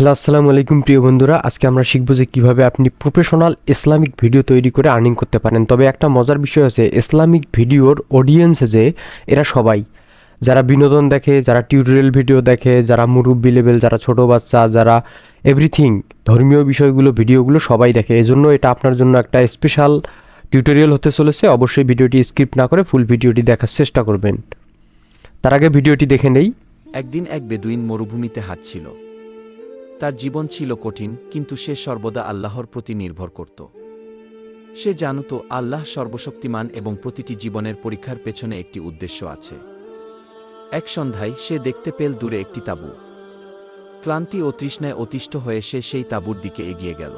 Hello, আসসালামু আলাইকুম প্রিয় বন্ধুরা। আজকে আমরা শিখব যে কীভাবে আপনি প্রফেশনাল ইসলামিক ভিডিও তৈরি করে আর্নিং করতে পারেন। তবে একটা মজার বিষয় আছে ইসলামিক ভিডিওর অডিয়েন্স যে, এরা সবাই। যারা বিনোদন দেখে, যারা টিউটোরিয়াল ভিডিও দেখে, যারা মুরব্বি লেভেল যারা ছোট বাচ্চা, যারা এভরিথিং ধর্মীয় বিষয়গুলো ভিডিওগুলো সবাই দেখে। এজন্য এটা আপনার জন্য একটা স্পেশাল টিউটোরিয়াল হতে চলেছে। অবশ্যই ভিডিওটি স্কিপ না করে ফুল ভিডিওটি দেখার চেষ্টা করবেন। তার আগে ভিডিওটি দেখে নেই। একদিন এক বেদুইন মরুভূমিতে হাঁটছিল। তার জীবন ছিল কঠিন, কিন্তু সে সর্বদা আল্লাহর প্রতি নির্ভর করত। সে জানত আল্লাহ সর্বশক্তিমান এবং প্রতিটি জীবনের পরীক্ষার পেছনে একটি উদ্দেশ্য আছে। এক সন্ধ্যায় সে দেখতে পেল দূরে একটি তাঁবু। ক্লান্তি ও তৃষ্ণায় অতিষ্ঠ হয়ে সে সেই তাঁবুর দিকে এগিয়ে গেল।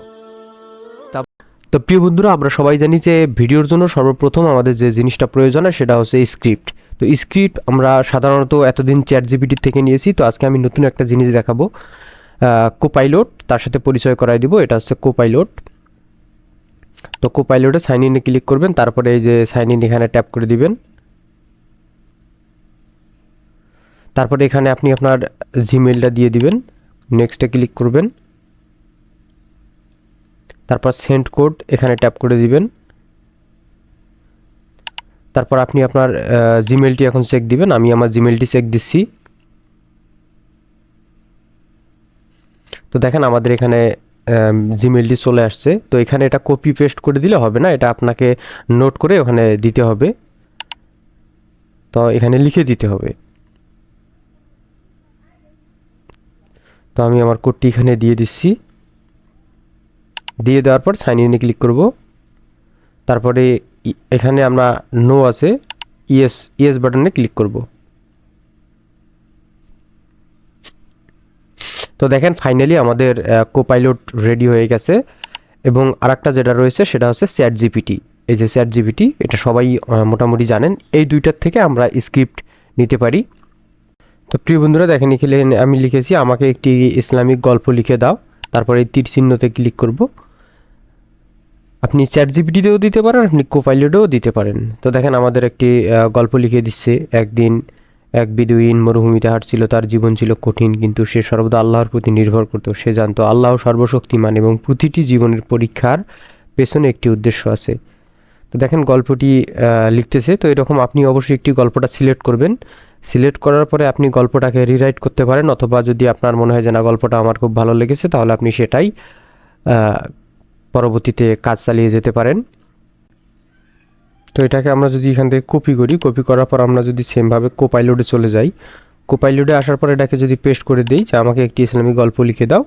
তো প্রিয় বন্ধুরা, আমরা সবাই জানি যে ভিডিওর জন্য সর্বপ্রথম আমাদের যে জিনিসটা প্রয়োজন হয় সেটা হচ্ছে স্ক্রিপ্ট তো স্ক্রিপ্ট আমরা সাধারণত এতদিন চ্যাট জিপিটির থেকে নিয়েছি, তো আজকে আমি নতুন একটা জিনিস দেখাবো। কোপাইলট তার সাথে পরিচয় করাই দিব, এটা হচ্ছে কোপাইলট তো কোপাইলটে সাইন ইনে ক্লিক করবেন, তারপরে এই যে সাইন ইন এখানে ট্যাপ করে দিবেন। তারপরে এখানে আপনি আপনার জিমেলটা দিয়ে দিবেন নেক্সটে ক্লিক করবেন। তারপর সেন্ড কোড এখানে ট্যাপ করে দিবেন। তারপর আপনি আপনার জিমেলটি এখন চেক দিবেন, আমি আমার জিমেলটি চেক দিচ্ছি। তো দেখেন আমাদের এখানে জিমেলটি চলে আসছে। তো এখানে এটা কপি পেস্ট করে দিলে হবে না? এটা আপনাকে নোট করে ওখানে দিতে হবে। তো এখানে লিখে দিতে হবে। তো আমি আমার কোডটি এখানে দিয়ে দিচ্ছি। দিয়ে দেওয়ার পর সাইন ইনে ক্লিক করব। তারপরে এখানে আমরা নো আছে। ইয়েস ইয়েস বাটনে ক্লিক করব। তো দেখেন ফাইনালি আমাদের কোপাইলট রেডি হয়ে গেছে। এবং আরেকটা যেটা রয়েছে, সেটা হচ্ছে স্যাট জিপিটি এই যে স্যাট জিপিটি এটা সবাই মোটামুটি জানেন। এই দুইটার থেকে আমরা স্ক্রিপ্ট নিতে পারি। তো প্রিয় বন্ধুরা, দেখেন, এখানে আমি লিখেছি, আমাকে একটি ইসলামিক গল্প লিখে দাও। তারপরে এই তীর চিহ্নতে ক্লিক করব। আপনি চ্যাট জিপিটিতেও দিতে পারেন, আপনি কোপাইলটেও দিতে পারেন। তো দেখেন, আমাদের একটি গল্প লিখে দিচ্ছে, একদিন এক বিদুইন মরুভূমিতে হাঁটছিল, তার জীবন ছিল কঠিন, কিন্তু সে সর্বদা আল্লাহর প্রতি নির্ভর করত। সে জানত আল্লাহ সর্বশক্তিমান এবং প্রতিটি জীবনের পরীক্ষার পেছনে একটি উদ্দেশ্য আছে। তো দেখেন গল্পটি লিখতেছে, তো এরকম আপনি অবশ্যই একটি গল্পটা সিলেক্ট করবেন। সিলেক্ট করার পরে আপনি গল্পটাকে রিরাইট করতে পারেন, অথবা যদি আপনার মনে হয় যে না, গল্পটা আমার খুব ভালো লেগেছে, তাহলে আপনি সেটাই পরবর্তীতে কাজ চালিয়ে যেতে পারেন। তো এটাকে আমরা যদি এখান থেকে কপি করি কপি করার পর আমরা যদি সেমভাবে কোপাইলোডে চলে যাই কোপাইলোডে আসার পর এটাকে যদি পেস্ট করে দিই, যে আমাকে একটি ইসলামিক গল্প লিখে দাও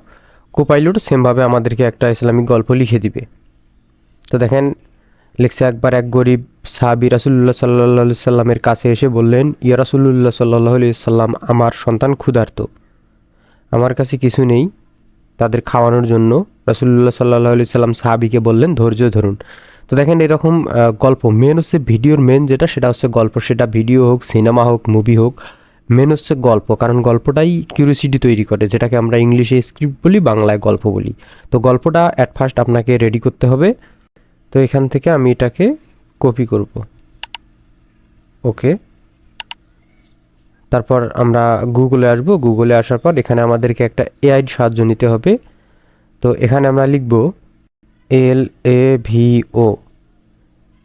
কোপাইলোড সেমভাবে আমাদেরকে একটা ইসলামিক গল্প লিখে দিবে। তো দেখেন, লিখছে, একবার এক গরিব সাহাবি রাসুল্লাহ সাল্লাহ সাল্লামের কাছে এসে বললেন, ইয়া রাসুল্লাহ সাল্লাহ সাল্লাম, আমার সন্তান ক্ষুধার্ত। আমার কাছে কিছু নেই তাদের খাওয়ানোর জন্য। রাসুল্লাহ সাল্লাহ সাল্লাম সাহাবিকে বললেন, ধৈর্য ধরুন। তো দেখেন এরকম গল্প। মেন হচ্ছে ভিডিওর মেন যেটা, সেটা হচ্ছে গল্প। সেটা ভিডিও হোক সিনেমা হোক মুভি হোক মেন হচ্ছে গল্প। কারণ গল্পটাই কিউরিসিটি তৈরি করে, যেটাকে আমরা ইংলিশে স্ক্রিপ্ট বলি, বাংলায় গল্প বলি। তো গল্পটা অ্যাট ফার্স্ট আপনাকে রেডি করতে হবে। তো এখান থেকে আমি এটাকে কপি করব। ওকে তারপর আমরা গুগলে আসব। গুগলে আসার পর এখানে আমাদেরকে একটা এআইড সাহায্য নিতে হবে। তো এখানে আমরা লিখব L, A, V, O.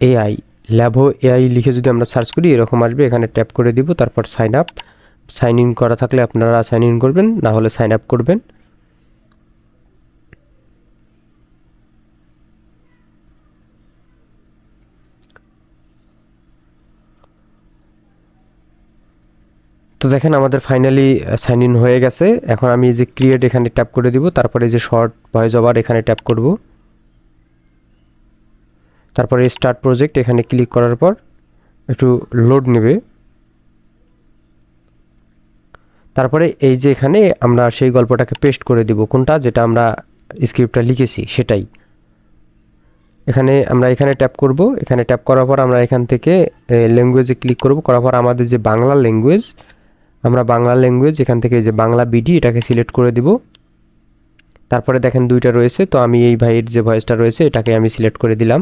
AI. Lavo AI লিখে যদি আমরা সার্চ করি, এরকম আসবে। এখানে ট্যাপ করে দিব, তারপর সাইন আপ। সাইন ইন করা থাকলে আপনারা সাইন ইন করবেন, না হলে সাইন আপ করবেন। তো দেখেন আমাদের ফাইনালি সাইন ইন হয়ে গেছে। এখন আমি যে ক্রিয়েট এখানে ট্যাপ করে দিব, তারপরে যে শর্ট ভয়েস ওভার এখানে ট্যাপ করব। তারপরে স্টার্ট প্রজেক্ট এখানে ক্লিক করার পর একটু লোড নেবে। তারপরে এই যে এখানে আমরা সেই গল্পটাকে পেস্ট করে দিব। কোনটা? যেটা আমরা স্ক্রিপ্টটা লিখেছি, সেটাই। এখানে আমরা এখানে ট্যাপ করব। এখানে ট্যাপ করার পর আমরা এখান থেকে ল্যাঙ্গুয়েজে ক্লিক করব। করার পর আমাদের যে বাংলা ল্যাঙ্গুয়েজ আমরা বাংলা ল্যাঙ্গুয়েজ এখান থেকে যে বাংলা বিডি এটাকে সিলেক্ট করে দিব। তারপরে দেখেন দুইটা রয়েছে, তো আমি এই ভাইয়ের যে ভয়েসটা রয়েছে, এটাকে আমি সিলেক্ট করে দিলাম।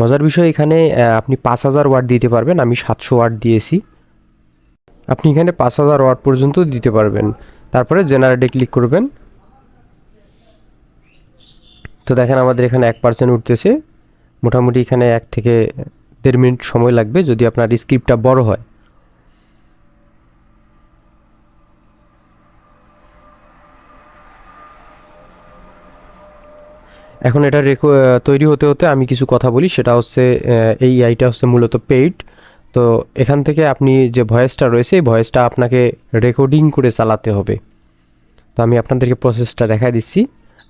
মজার বিষয় এখানে আপনি পাঁচ হাজার ওয়ার্ড দিতে পারবেন, আমি সাতশো ওয়ার্ড দিয়েছি। আপনি এখানে পাঁচ হাজার ওয়ার্ড পর্যন্ত দিতে পারবেন। তারপরে জেনারেটে ক্লিক করবেন। তো দেখেন আমাদের এখানে এক পার্সেন্ট উঠতেছে। মোটামুটি এখানে এক থেকে দেড় মিনিট সময় লাগবে, যদি আপনার স্ক্রিপ্টটা বড় হয়। এখন এটা তৈরি হতে হতে আমি কিছু কথা বলি, সেটা হচ্ছে এই আইটা হচ্ছে মূলত পেইড তো এখান থেকে আপনি যে ভয়েসটা রয়েছে, এই ভয়েসটা আপনাকে রেকর্ডিং করে চালাতে হবে। তো আমি আপনাদেরকে প্রসেসটা দেখাই দিচ্ছি।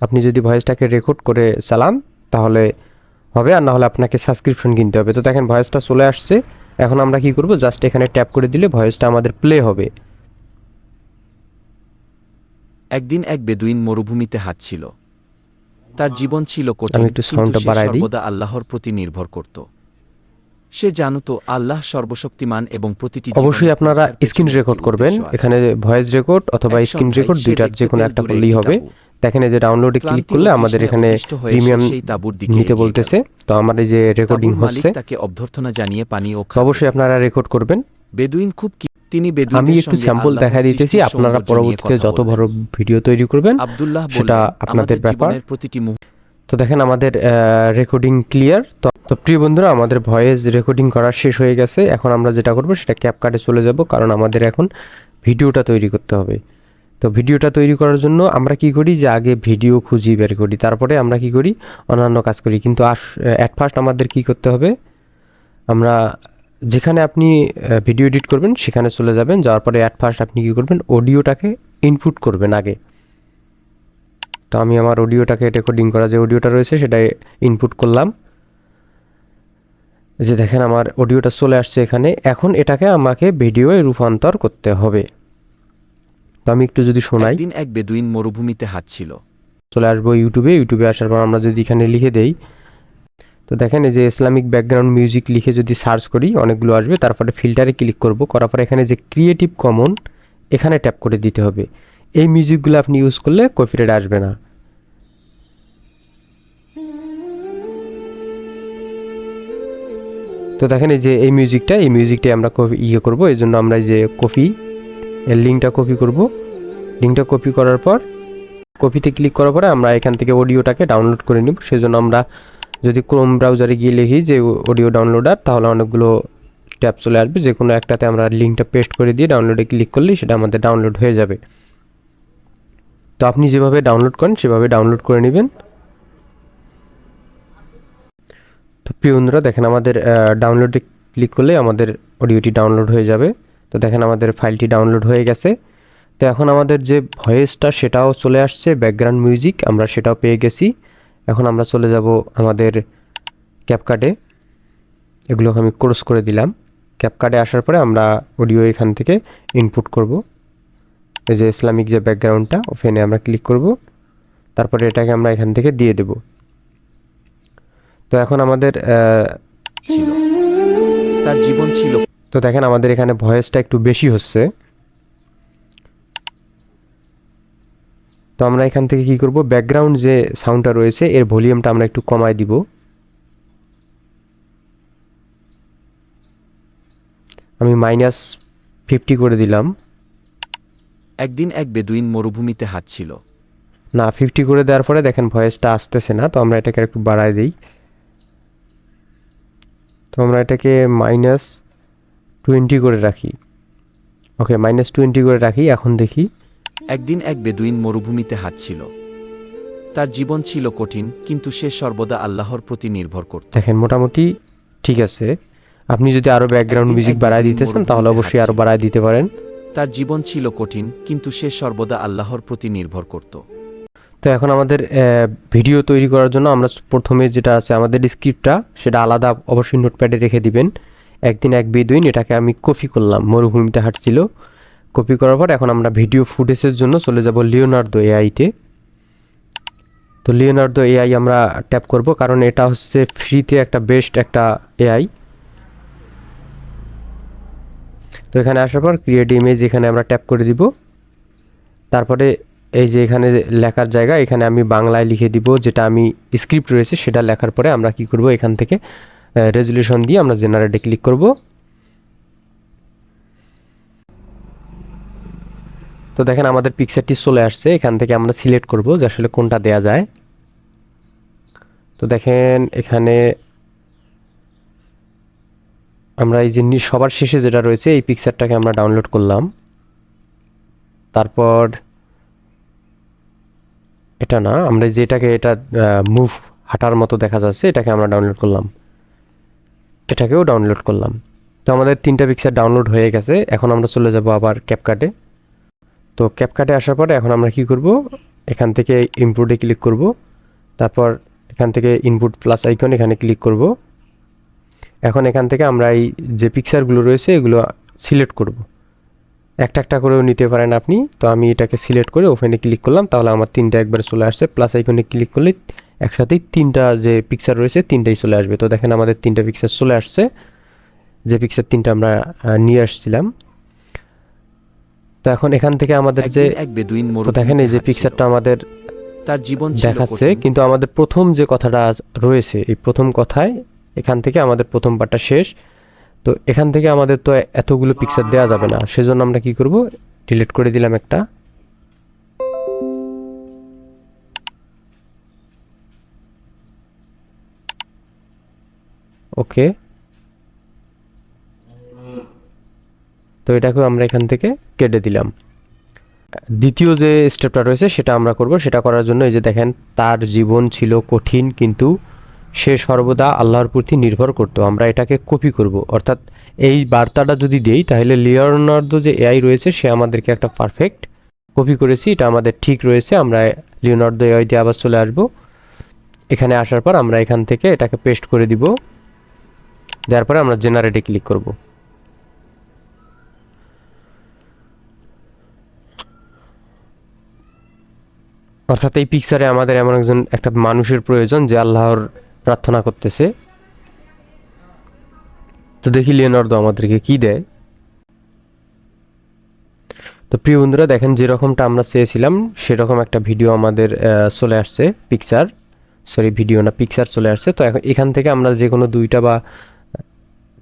আপনি যদি ভয়েসটাকে রেকর্ড করে চালান, তাহলে হবে, আর নাহলে আপনাকে সাবস্ক্রিপশন কিনতে হবে। তো দেখেন ভয়েসটা চলে আসছে। এখন আমরা কি করব? জাস্ট এখানে ট্যাপ করে দিলে ভয়েসটা আমাদের প্লে হবে। একদিন এক বেদুইন মরুভূমিতে হাঁটছিল। তার জীবন ছিল কঠিন কিন্তু সে সর্বদা আল্লাহর প্রতি নির্ভর করত। সে জানত আল্লাহ সর্বশক্তিমান এবং প্রতিটি অবশ্যই আপনারা স্ক্রিন রেকর্ড করবেন এখানে ভয়েস রেকর্ড অথবা স্ক্রিন রেকর্ড দুইটার যে কোনো একটা করলেই হবে। দেখেন এই যে ডাউনলোডে ক্লিক করলে আমাদের এখানে প্রিমিয়াম তাঁবুর দিকে নিতে বলতেছে। তো আমার এই যে রেকর্ডিং হচ্ছে। তাকে অভ্যর্থনা জানিয়ে পানি ও অবশ্যই আপনারা রেকর্ড করবেন। বেদুইন খুব তিনি আমি একটু স্যাম্পল দেখা দিতেছি আপনারা পরবর্তীতে যত বড় ভিডিও তৈরি করবেন আব্দুল্লাহ সেটা আপনাদের ব্যাপার। প্রতিটি মুহূর্ত। তো দেখেন আমাদের রেকর্ডিং ক্লিয়ার তো তো প্রিয় বন্ধুরা আমাদের ভয়েস রেকর্ডিং করা শেষ হয়ে গেছে। এখন আমরা যেটা করব সেটা ক্যাপকাটে চলে যাব কারণ আমাদের এখন ভিডিওটা তৈরি করতে হবে। তো ভিডিওটা তৈরি করার জন্য আমরা কি করি যে আগে ভিডিও খুঁজি বের করি তারপরে আমরা কি করি অন্যান্য কাজ করি। কিন্তু আস অ্যাট ফার্স্ট আমাদের কি করতে হবে আমরা যেখানে আপনি ভিডিও এডিট করবেন সেখানে চলে যাবেন যাওয়ার পরে অ্যাট ফার্স্ট আপনি কী করবেন অডিওটাকে ইনপুট করবেন আগে। তো আমি আমার অডিওটাকে রেকর্ডিং করা যে অডিওটা রয়েছে সেটা ইনপুট করলাম। যে দেখেন আমার অডিওটা চলে আসছে এখানে। এখন এটাকে আমাকে ভিডিওয়ে রূপান্তর করতে হবে। তো আমি একটু যদি শোনাই। দিন এক বেদুইন মরুভূমিতে হাঁটছিল। চলে আসব ইউটিউবে। ইউটিউবে আসার পর আমরা যদি এখানে লিখে দেই তো দেখেন এই যে ইসলামিক ব্যাকগ্রাউন্ড মিউজিক লিখে যদি সার্চ করি, অনেকগুলো আসবে। তারপরে ফিল্টারে ক্লিক করব, করার পরে এখানে যে ক্রিয়েটিভ কমন এখানে ট্যাপ করে দিতে হবে। এই মিউজিকগুলো আপনি ইউজ করলে কপিরাইট আসবে না। তো দেখেন এই যে এই মিউজিকটা এই মিউজিকটাই আমরা কপি ইয়ে করব। এই জন্য আমরা যে কপি এর লিঙ্কটা কপি করব। লিঙ্কটা কপি করার পর কপিতে ক্লিক করার পরে আমরা এখান থেকে অডিওটাকে ডাউনলোড করে নিব। সেজন্য আমরা যদি ক্রোম ব্রাউজারে গিয়ে লিখি যে অডিও ডাউনলোডার তাহলে অনেকগুলো ট্যাব চলে আসবে। যে কোনো একটাতে আমরা লিঙ্কটা পেস্ট করে দিয়ে ডাউনলোডে ক্লিক করলেই সেটা আমাদের ডাউনলোড হয়ে যাবে। তো আপনি যেভাবে ডাউনলোড করেন, সেভাবে ডাউনলোড করে নেবেন। তো প্রিয় বন্ধুরা, দেখেন আমাদের ডাউনলোডে ক্লিক করলে আমাদের অডিওটি ডাউনলোড হয়ে যাবে। তো দেখেন আমাদের ফাইলটি ডাউনলোড হয়ে গেছে। তো এখন আমাদের যে ভয়েসটা সেটাও চলে আসছে। ব্যাকগ্রাউন্ড মিউজিক আমরা সেটাও পেয়ে গেছি। এখন আমরা চলে যাব আমাদের ক্যাপকাটে এগুলোকে আমি ক্রস করে দিলাম। ক্যাপকাটে আসার পরে আমরা অডিও এখান থেকে ইনপুট করব। এই যে ইসলামিক যে ব্যাকগ্রাউন্ডটা ওখানে আমরা ক্লিক করব। তারপরে এটাকে আমরা এখান থেকে দিয়ে দেব। তো এখন আমাদের ছিল। তার জীবন ছিল। তো দেখেন আমাদের এখানে ভয়েসটা একটু বেশি হচ্ছে। তো আমরা এখান থেকে কি করব? ব্যাকগ্রাউন্ড যে সাউন্ডটা রয়েছে এর ভলিউমটা আমরা একটু কমায় দিব। আমি মাইনাস ফিফটি করে দিলাম। একদিন এক বেদুইন মরুভূমিতে হাঁটছিল। না ফিফটি করে দেওয়ার পরে দেখেন ভয়েসটা আসতেছে না তো আমরা এটাকে একটু বাড়ায় দিই। তো আমরা এটাকে মাইনাস টোয়েন্টি করে রাখি। ওকে মাইনাস টোয়েন্টি করে রাখি এখন দেখি। একদিন এক বেদুইন মরুভূমিতে হাঁটছিল। তার জীবন ছিল কঠিন কিন্তু সে সর্বদা আল্লাহর প্রতি নির্ভর করত। দেখেন মোটামুটি ঠিক আছে। আপনি যদি আরও ব্যাকগ্রাউন্ড মিউজিক বাড়ায় বেদুইন দিতে চান তাহলে অবশ্যই আরও বাড়ায় দিতে পারেন। তার জীবন ছিল কঠিন কিন্তু সে সর্বদা আল্লাহর প্রতি নির্ভর করত। তো এখন আমাদের ভিডিও তৈরি করার জন্য আমরা প্রথমে যেটা আছে আমাদের স্ক্রিপ্টটা সেটা আলাদা অবশ্যই নোটপ্যাডে রেখে দিবেন। একদিন এক বেদুইন এটাকে আমি কপি করলাম মরুভূমিতে হাঁটছিল। কপি করার পর এখন আমরা ভিডিও ফুটেজের জন্য চলে যাব লিওনার্দো এআইতে তো। লিওনার্দো এআই আমরা ট্যাপ করব কারণ এটা হচ্ছে ফ্রিতে একটা বেস্ট একটা এআই তো এখানে আসার পর ক্রিয়েট ইমেজ এখানে আমরা ট্যাপ করে দিব। তারপরে এই যে এখানে লেখার জায়গা, এখানে আমি বাংলায় লিখে দিব, যেটা আমি স্ক্রিপ্ট রয়েছে, সেটা লেখার পরে আমরা কি করব? এখান থেকে রেজলিউশন দিয়ে আমরা জেনারেটে ক্লিক করব। তো দেখেন আমাদের পিকচারটি চলে আসছে, এখান থেকে আমরা সিলেক্ট করব যে আসলে কোনটা দেয়া যায়। তো দেখেন এখানে আমরা এই যে সবার শেষে যেটা রয়েছে, এই পিকচারটাকে আমরা ডাউনলোড করলাম। তারপর এটা না, আমরা যেটাকে এটা মুভ হাঁটার মতো দেখা যাচ্ছে, এটাকে আমরা ডাউনলোড করলাম। এটাকেও ডাউনলোড করলাম। তো আমাদের তিনটা পিকচার ডাউনলোড হয়ে গেছে, এখন আমরা চলে যাব আবার ক্যাপকাটে তো ক্যাপকাটে আসার পরে এখন আমরা কি করব? এখান থেকে ইনপুটে ক্লিক করব। তারপর এখান থেকে ইনপুট প্লাস আইকন এখানে ক্লিক করব। এখন এখান থেকে আমরা এই যে পিকচারগুলো রয়েছে, এগুলো সিলেক্ট করব। একটা একটা করেও নিতে পারেন আপনি। তো আমি এটাকে সিলেক্ট করে ওখানে ক্লিক করলাম। তাহলে আমার তিনটা একবার চলে আসছে। প্লাস আইকনে ক্লিক করলে একসাথেই তিনটা যে পিকচার রয়েছে, তিনটাই চলে আসবে। তো দেখেন আমাদের তিনটা পিকচার চলে আসছে। যে পিকচার তিনটা আমরা নিয়ে আসছিলাম। তো এখন এখান থেকে আমাদের যে এক বেদুইন তো দেখেন এই যে পিকচারটা আমাদের তার জীবন দেখাচ্ছে কিন্তু আমাদের প্রথম যে কথাটা রয়েছে এই প্রথম কথায় এখান থেকে আমাদের প্রথম পার্টটা শেষ। তো এখান থেকে আমাদের তো এতগুলো পিকচার দেওয়া যাবে না। সেজন্য আমরা কি করব? ডিলিট করে দিলাম একটা। ওকে তো এটাকেও আমরা এখান থেকে কেটে দিলাম। দ্বিতীয় যে স্টেপটা রয়েছে, সেটা আমরা করব। সেটা করার জন্য এই যে দেখেন, তার জীবন ছিল কঠিন, কিন্তু সে সর্বদা আল্লাহর প্রতি নির্ভর করতো। আমরা এটাকে কপি করব। অর্থাৎ এই বার্তাটা যদি দেই, তাহলে লিওনার্দো যে এআই রয়েছে, সে আমাদেরকে একটা পারফেক্ট কপি করেছি। এটা আমাদের ঠিক রয়েছে। আমরা লিওনার্দো এআই দিয়ে আবার চলে আসব। এখানে আসার পর আমরা এখান থেকে এটাকে পেস্ট করে দিব। দেওয়ার পরে আমরা জেনারেটে ক্লিক করব। অর্থাৎ এই পিকচারে আমাদের এমন একজন, একটা মানুষের প্রয়োজন যে আল্লাহর প্রার্থনা করতেছে। তো দেখি লিওনার্দো আমাদেরকে কি দেয়। তো প্রিয় বন্ধুরা, দেখেন যেরকমটা আমরা চেয়েছিলাম, সেরকম একটা ভিডিও আমাদের চলে আসছে পিকচার সরি ভিডিও না পিকচার চলে আসছে। তো এখান থেকে আমরা যে কোনো দুইটা বা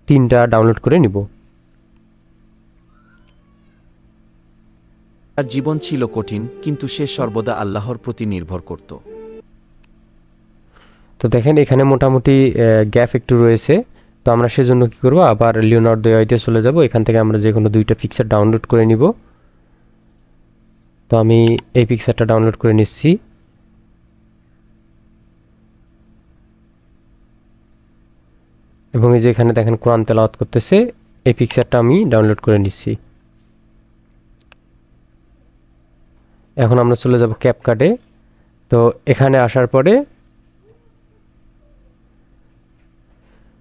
তিনটা ডাউনলোড করে নিব। তার জীবন ছিল কঠিন, কিন্তু সে সর্বদা আল্লাহর প্রতি নির্ভর করত। তো দেখেন, এখানে মোটামুটি গ্যাপ একটু রয়েছে। তো আমরা সেজন্য কি করব? আবার লিওনার্দো এআইতে চলে যাব। এখান থেকে আমরা যে কোনো দুইটা পিকচার ডাউনলোড করে নিব। তো আমি এই পিকচারটা ডাউনলোড করে নিচ্ছি। এবং এই যে এখানে দেখেন, কোরআন তেলাওয়াত করতেছে, এই পিকচারটা আমি ডাউনলোড করে নিচ্ছি। এখন আমরা চলে যাব ক্যাপকাটে তো এখানে আসার পরে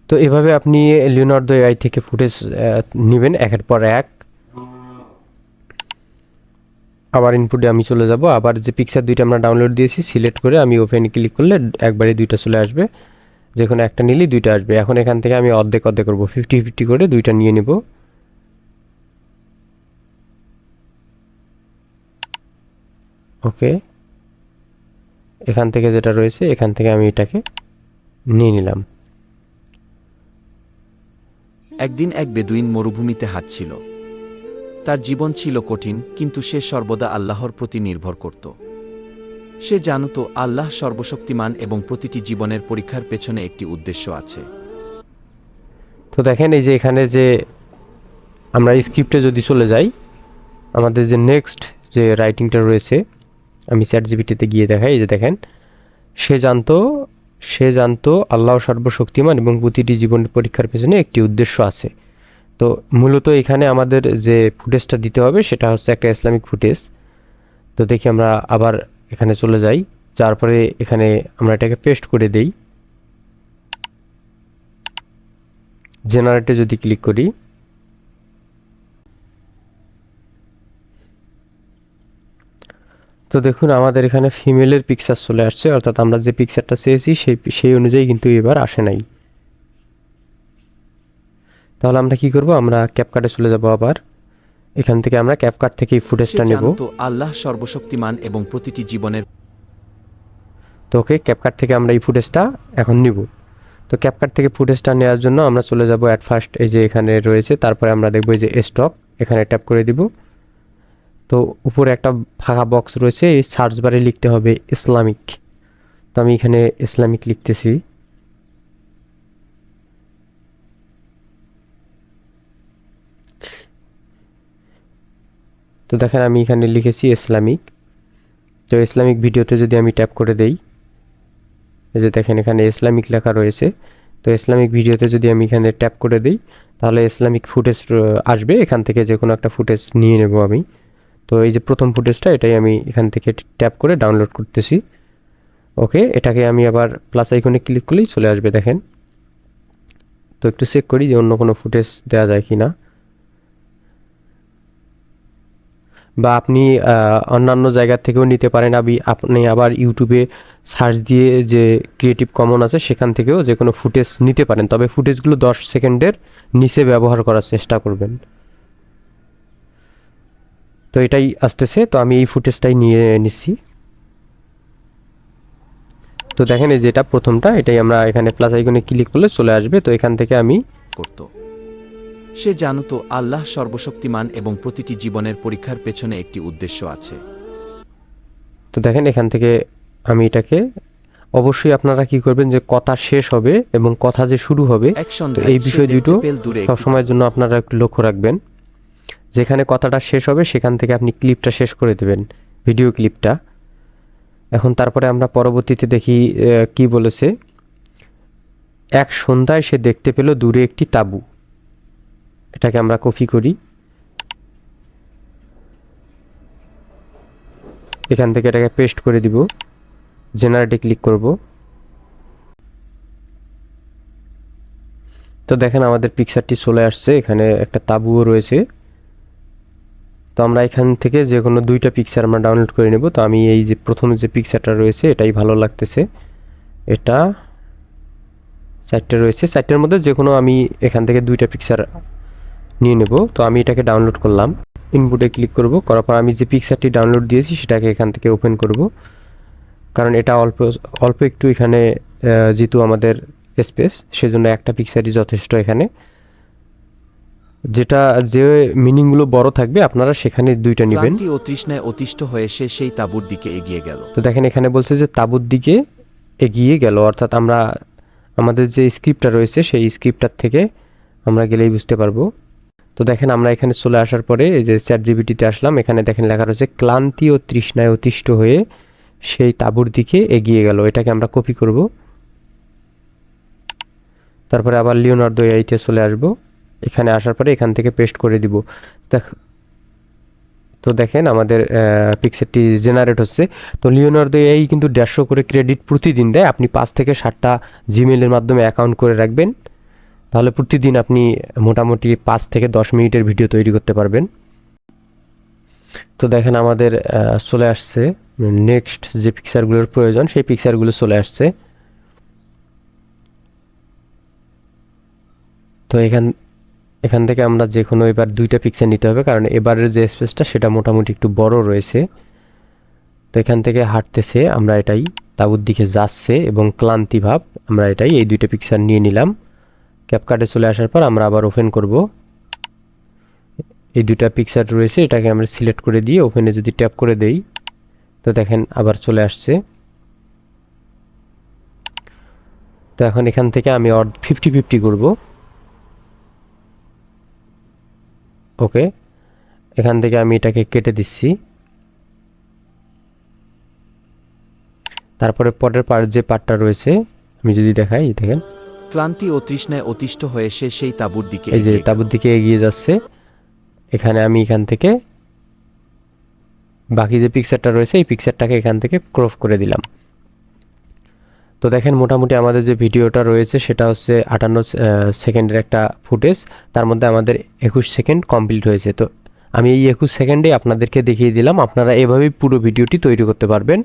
তো এভাবে আপনি লিওনার্দো এআই থেকে ফুটেজ নেবেন একের পর এক। আবার ইনপুটে আমি চলে যাব। আবার যে পিকচার দুইটা আমরা ডাউনলোড দিয়েছি সিলেক্ট করে আমি ওপেনে ক্লিক করলে একবারে দুইটা চলে আসবে। যে কোনো একটা নিলেই দুইটা আসবে। এখন এখান থেকে আমি অর্ধেক অর্ধেক করব ফিফটি ফিফটি করে দুইটা নিয়ে নেব। ওকে। এখান থেকে যেটা রয়েছে এখান থেকে আমি এটাকে নিয়ে নিলাম। একদিন এক বেদুইন মরুভূমিতে হাঁটছিল। তার জীবন ছিল কঠিন কিন্তু সে সর্বদা আল্লাহর প্রতি নির্ভর করত। সে জানত আল্লাহ সর্বশক্তিমান এবং প্রতিটি জীবনের পরীক্ষার পেছনে একটি উদ্দেশ্য আছে। তো দেখেন এই যে এখানে যে আমরা স্ক্রিপ্টে যদি চলে যাই আমাদের যে নেক্সট যে রাইটিংটা রয়েছে আমি চ্যাট জিবিটিতে গিয়ে দেখাই যে দেখেন, সে জানতো সে জানতো আল্লাহ সর্বশক্তিমান এবং প্রতিটি জীবনের পরীক্ষার পেছনে একটি উদ্দেশ্য আছে। তো মূলত এখানে আমাদের যে ফুটেজটা দিতে হবে সেটা হচ্ছে একটা ইসলামিক ফুটেজ। তো দেখি আমরা আবার এখানে চলে যাই। যার পরে এখানে আমরা এটাকে পেস্ট করে দেই। জেনারেটে যদি ক্লিক করি তো দেখুন আমাদের এখানে ফিমেলের পিকচার চলে আসছে অর্থাৎ আমরা যে পিকচারটা চেয়েছি সেই সেই অনুযায়ী কিন্তু এবার আসে নাই। তাহলে আমরা কি করব? আমরা ক্যাপকাটে চলে যাব আবার। এখান থেকে আমরা ক্যাপকাট থেকে এই ফুটেজটা নেব। তো আল্লাহ সর্বশক্তিমান এবং প্রতিটি জীবনের তো ওকে ক্যাপকাট থেকে আমরা এই ফুটেজটা এখন নিব। তো ক্যাপকাট থেকে ফুটেজটা নেওয়ার জন্য আমরা চলে যাব অ্যাট ফার্স্ট এই যে এখানে রয়েছে তারপরে আমরা দেখব এই যে স্টক এখানে ট্যাপ করে দিব। তো উপরে একটা ফাঁকা বক্স রয়েছে, এই সার্চ বারে লিখতে হবে ইসলামিক তো আমি এখানে ইসলামিক লিখতেছি। তো দেখেন আমি এখানে লিখেছি ইসলামিক তো ইসলামিক ভিডিওতে যদি আমি ট্যাপ করে দেই, এই যে দেখেন এখানে ইসলামিক লেখা রয়েছে। তো ইসলামিক ভিডিওতে যদি আমি এখানে ট্যাপ করে দিই, তাহলে ইসলামিক ফুটেজ আসবে। এখান থেকে যে কোনো একটা ফুটেজ নিয়ে নেব আমি। তো এই যে প্রথম ফুটেজটা এটাই আমি এখান থেকে ট্যাপ করে ডাউনলোড করতেছি। ওকে এটাকে আমি আবার প্লাস আইকনে ক্লিক করলেই চলে আসবে, দেখেন। তো একটু চেক করি যে অন্য কোনো ফুটেজ দেওয়া যায় কি না বা আপনি অন্যান্য জায়গা থেকেও নিতে পারেন। আবি, আপনি আবার ইউটিউবে সার্চ দিয়ে যে ক্রিয়েটিভ কমন আছে, সেখান থেকেও যে কোনো ফুটেজ নিতে পারেন। তবে ফুটেজগুলো দশ সেকেন্ডের নিচে ব্যবহার করার চেষ্টা করবেন। তো এটাই আসতেছে। তো আমি এই ফুটেজটাই নিয়ে নিচ্ছি। তো দেখেন এই যেটা প্রথমটা এটাই আমরা এখানে প্লাস আইকনে ক্লিক করলে চলে আসবে। তো এখান থেকে আমি করত। সে জানত আল্লাহ সর্বশক্তিমান এবং প্রতিটি জীবনের পরীক্ষার পেছনে একটি উদ্দেশ্য আছে। তো দেখেন এখান থেকে আমি এটাকে অবশ্যই আপনারা কি করবেন যে কথা শেষ হবে এবং কথা যে শুরু হবে এই বিষয় দুটো সবসময়ের জন্য আপনারা একটু লক্ষ্য রাখবেন। যেখানে কথাটা শেষ হবে, সেখান থেকে আপনি ক্লিপটা শেষ করে দেবেন, ভিডিও ক্লিপটা। এখন তারপরে আমরা পরবর্তীতে দেখি কি বলেছে। এক সন্ধ্যায় সে দেখতে পেল দূরে একটি তাঁবু। এটাকে আমরা কপি করি। এখান থেকে এটাকে পেস্ট করে দিব। জেনারেটে ক্লিক করব। তো দেখেন আমাদের পিকচারটি চলে আসছে। এখানে একটা তাঁবুও রয়েছে। তো আমরা এখান থেকে যে কোনো দুইটা পিকচার আমরা ডাউনলোড করে নেব। তো আমি এই যে প্রথম যে পিকচারটা রয়েছে, এটাই ভালো লাগতেছে। এটা চারটে রয়েছে। চারটের মধ্যে যে কোনো আমি এখান থেকে দুইটা পিকচার নিয়ে নেব। তো আমি এটাকে ডাউনলোড করলাম। ইনপুটে ক্লিক করব। করার পর আমি যে পিকচারটি ডাউনলোড দিয়েছি, সেটাকে এখান থেকে ওপেন করব। কারণ এটা অল্প অল্প একটু এখানে যেহেতু আমাদের স্পেস সেজন্য একটা পিকচারই যথেষ্ট এখানে। যেটা যে মিনিংগুলো বড় থাকবে আপনারা সেখানে দুইটা নেবেন। ক্লান্তি ও তৃষ্ণায় অতিষ্ঠ হয়ে সে সেই তাঁবুর দিকে এগিয়ে গেল। তো দেখেন এখানে বলছে যে তাঁবুর দিকে এগিয়ে গেল অর্থাৎ আমরা আমাদের যে স্ক্রিপ্টটা রয়েছে সেই স্ক্রিপ্টটার থেকে আমরা গেলেই বুঝতে পারব। তো দেখেন আমরা এখানে চলে আসার পরে এই যে চ্যাট জিবিটিতে আসলাম এখানে দেখেন লেখা রয়েছে ক্লান্তি ও তৃষ্ণায় অতিষ্ঠ হয়ে সেই তাঁবুর দিকে এগিয়ে গেল। এটাকে আমরা কপি করব। তারপরে আবার লিওনার্দো এআইতে চলে আসব। এখানে আসার পরে এখান থেকে পেস্ট করে দিব। দেখ, তো দেখেন আমাদের পিকচারটি জেনারেট হচ্ছে। তো লিওনার্দো এই কিন্তু দেড়শো করে ক্রেডিট প্রতিদিন দেয়। আপনি পাঁচ থেকে ষাটটা জিমেলের মাধ্যমে অ্যাকাউন্ট করে রাখবেন। তাহলে প্রতিদিন আপনি মোটামুটি পাঁচ থেকে দশ মিনিটের ভিডিও তৈরি করতে পারবেন। তো দেখেন আমাদের চলে আসছে। নেক্সট যে পিকচারগুলোর প্রয়োজন, সেই পিকচারগুলো চলে আসছে। তো এখান এখান থেকে আমরা যে কোনো এবার দুইটা পিকচার নিতে হবে, কারণ এবারের যে স্পেসটা সেটা মোটামুটি একটু বড় রয়েছে। তো এখান থেকে হাঁটতেছে আমরা এটাই, তাবুর দিকে যাচ্ছে এবং ক্লান্তি ভাব, আমরা এটাই এই দুইটা পিকচার নিয়ে নিলাম। ক্যাপকার্টে চলে আসার পর আমরা আবার ওপেন করব। এই দুইটা পিকচার রয়েছে, এটাকে আমরা সিলেক্ট করে দিয়ে ওপেনে যদি ট্যাপ করে দেই, তো দেখেন আবার চলে আসছে। তো এখন এখান থেকে আমি ফিফটি ফিফটি করব। ওকে এখান থেকে আমি এটাকে কেটে দিচ্ছি। তারপরে পরের পার যে পার্টটা রয়েছে আমি যদি দেখাই দেখেন। ক্লান্তি ও তৃষ্ণায় অতিষ্ঠ হয়ে সে সেই তাঁবুর দিকে এই যে। তাবুর দিকে এগিয়ে যাচ্ছে এখানে আমি এখান থেকে বাকি যে পিকচারটা রয়েছে এই পিকচারটাকে এখান থেকে ক্রপ করে দিলাম। তো দেখেন মোটামুটি আমাদের যে ভিডিওটা রয়েছে, সেটা হচ্ছে আটান্ন সেকেন্ডের একটা ফুটেজ তার মধ্যে আমাদের একুশ সেকেন্ড কমপ্লিট হয়েছে। তো আমি এই একুশ সেকেন্ডে আপনাদেরকে দেখিয়ে দিলাম। আপনারা এভাবেই পুরো ভিডিওটি তৈরি করতে পারবেন।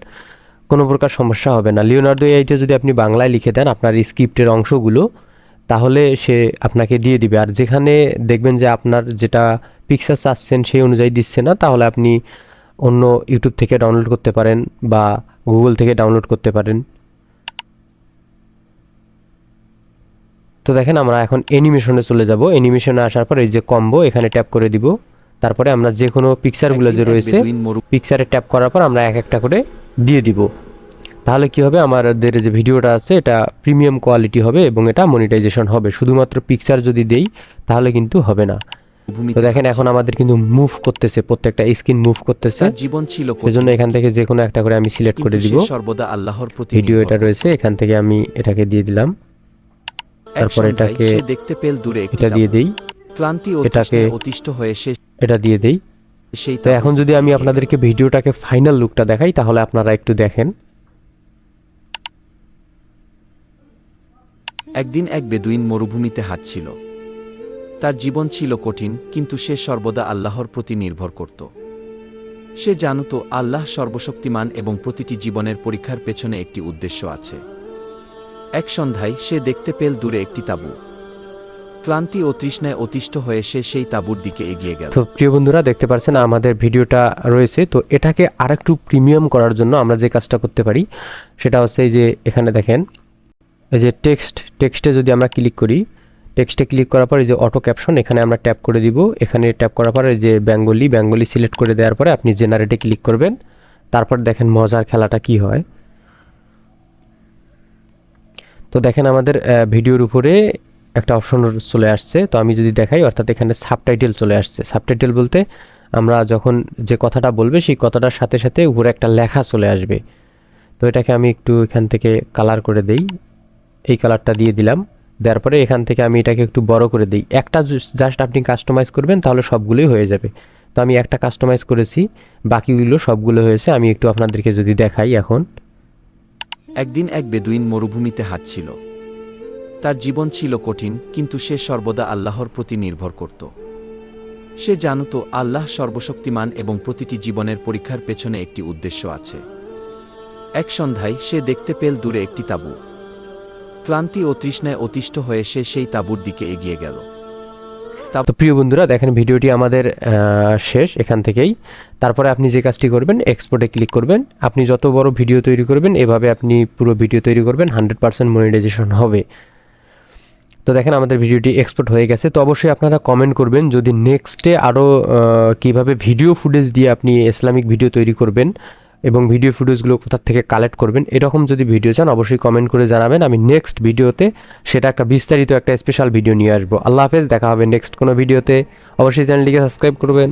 কোনো প্রকার সমস্যা হবে না। লিওনার্দো এআইতে যদি আপনি বাংলায় লিখে দেন আপনার স্ক্রিপ্টের অংশগুলো, তাহলে সে আপনাকে দিয়ে দিবে। আর যেখানে দেখবেন যে আপনার যেটা পিকচার চাচ্ছেন সেই অনুযায়ী দিচ্ছে না, তাহলে আপনি অন্য ইউটিউব থেকে ডাউনলোড করতে পারেন বা গুগল থেকে ডাউনলোড করতে পারেন। তো দেখেন আমরা এখন অ্যানিমেশনে চলে যাব। অ্যানিমেশনে আসার পর এই যে কম্বো এখানে ট্যাপ করে দিব। তারপরে আমরা যে কোনো পিকচারগুলো যে রয়েছে পিকচারে ট্যাপ করার পর আমরা এক একটা করে দিয়ে দিব। তাহলে কি হবে? আমাদের যে ভিডিওটা আছে এটা প্রিমিয়াম কোয়ালিটি হবে এবং এটা মনিটাইজেশন হবে। শুধুমাত্র পিকচার যদি দেই তাহলে কিন্তু হবে না। তো দেখেন এখন আমাদের কিন্তু মুভ করতেছে প্রত্যেকটা স্ক্রিন মুভ করতেছে। জীবন ছিল সেজন্য এখান থেকে যে কোনো একটা করে আমি সিলেক্ট করে দিব। সর্বদা আল্লাহর প্রতি ভিডিও এটা রয়েছে এখান থেকে আমি এটাকে দিয়ে দিলাম। তারপর এটাকে দেখতে পেল দূরে এটা দিয়ে দেই। ক্লান্তি এটাকে- অতিষ্ঠ হয়ে সে এটা দিয়ে দেই। সেই তো এখন যদি আমি আপনাদেরকে ভিডিওটাকে ফাইনাল লুকটা দেখাই তাহলে আপনারা একটু দেখেন। একদিন এক বেদুইন মরুভূমিতে হাঁটছিল। তার জীবন ছিল কঠিন কিন্তু সে সর্বদা আল্লাহর প্রতি নির্ভর করত। সে জানত আল্লাহ সর্বশক্তিমান এবং প্রতিটি জীবনের পরীক্ষার পেছনে একটি উদ্দেশ্য আছে। এক সন্ধ্যায় সে দেখতে পেল দূরে একটি তাঁবু। ক্লান্তি ও তৃষ্ণায় অতিষ্ঠ হয়ে সে সেই তাঁবুর দিকে এগিয়ে গেল। তো প্রিয় বন্ধুরা, দেখতে পাচ্ছেন আমাদের ভিডিওটা রয়েছে। তো এটাকে আর একটু প্রিমিয়াম করার জন্য আমরা যে কাজটা করতে পারি, সেটা হচ্ছে এই যে এখানে দেখেন, এই যে টেক্সট, টেক্সটে যদি আমরা ক্লিক করি, টেক্সটে ক্লিক করার পর এই যে অটো ক্যাপশন, এখানে আমরা ট্যাপ করে দিব। এখানে ট্যাপ করার পর এই যে বেঙ্গলি বেঙ্গলি সিলেক্ট করে দেওয়ার পরে আপনি জেনারেটে ক্লিক করবেন। তারপর দেখেন মজার খেলাটা কি হয়। তো দেখেন আমাদের ভিডিওর উপরে একটা অপশন চলে আসছে। তো আমি যদি দেখাই, অর্থাৎ এখানে সাবটাইটেল চলে আসছে। সাবটাইটেল বলতে আমরা যখন যে কথাটা বলবে, সেই কথাটার সাথে সাথে উপরে একটা লেখা চলে আসবে। তো এটাকে আমি একটু এখান থেকে কালার করে দেই। এই কালারটা দিয়ে দিলাম। দেওয়ার পরে এখান থেকে আমি এটাকে একটু বড় করে দিই। একটা জাস্ট আপনি কাস্টমাইজ করবেন, তাহলে সবগুলোই হয়ে যাবে। তো আমি একটা কাস্টমাইজ করেছি। বাকিগুলো সবগুলো হয়েছে। আমি একটু আপনাদেরকে যদি দেখাই এখন। একদিন এক বেদুইন মরুভূমিতে হাঁটছিল। তার জীবন ছিল কঠিন, কিন্তু সে সর্বদা আল্লাহর প্রতি নির্ভর করত। সে জানত, আল্লাহ সর্বশক্তিমান এবং প্রতিটি জীবনের পরীক্ষার পেছনে একটি উদ্দেশ্য আছে। এক সন্ধ্যায় সে দেখতে পেল দূরে একটি তাঁবু। ক্লান্তি ও তৃষ্ণায় অতিষ্ঠ হয়ে সে সেই তাঁবুর দিকে এগিয়ে গেল। তো প্রিয় বন্ধুরা, দেখেন ভিডিওটি আমাদের শেষ এখান থেকেই। তারপরে আপনি যে কাজটি করবেন এক্সপোর্টে ক্লিক করবেন। আপনি যত বড় ভিডিও তৈরি করবেন, এভাবে আপনি পুরো ভিডিও তৈরি করবেন হান্ড্রেড পার্সেন্ট মনিটাইজেশন হবে। তো দেখেন আমাদের ভিডিওটি এক্সপোর্ট হয়ে গেছে। তো অবশ্যই আপনারা কমেন্ট করবেন, যদি নেক্সটে আরও কীভাবে ভিডিও ফুটেজ দিয়ে আপনি ইসলামিক ভিডিও তৈরি করবেন। এবং ভিডিও ফুটেজগুলো কোথা থেকে কালেক্ট করবেন, এরকম যদি ভিডিও চান, অবশ্যই কমেন্ট করে জানাবেন। আমি নেক্সট ভিডিওতে সেটা একটা বিস্তারিত একটা স্পেশাল ভিডিও নিয়ে আসব। আল্লাহ হাফেজ, দেখা হবে নেক্সট কোনো ভিডিওতে অবশ্যই চ্যানেলটিকে সাবস্ক্রাইব করবেন।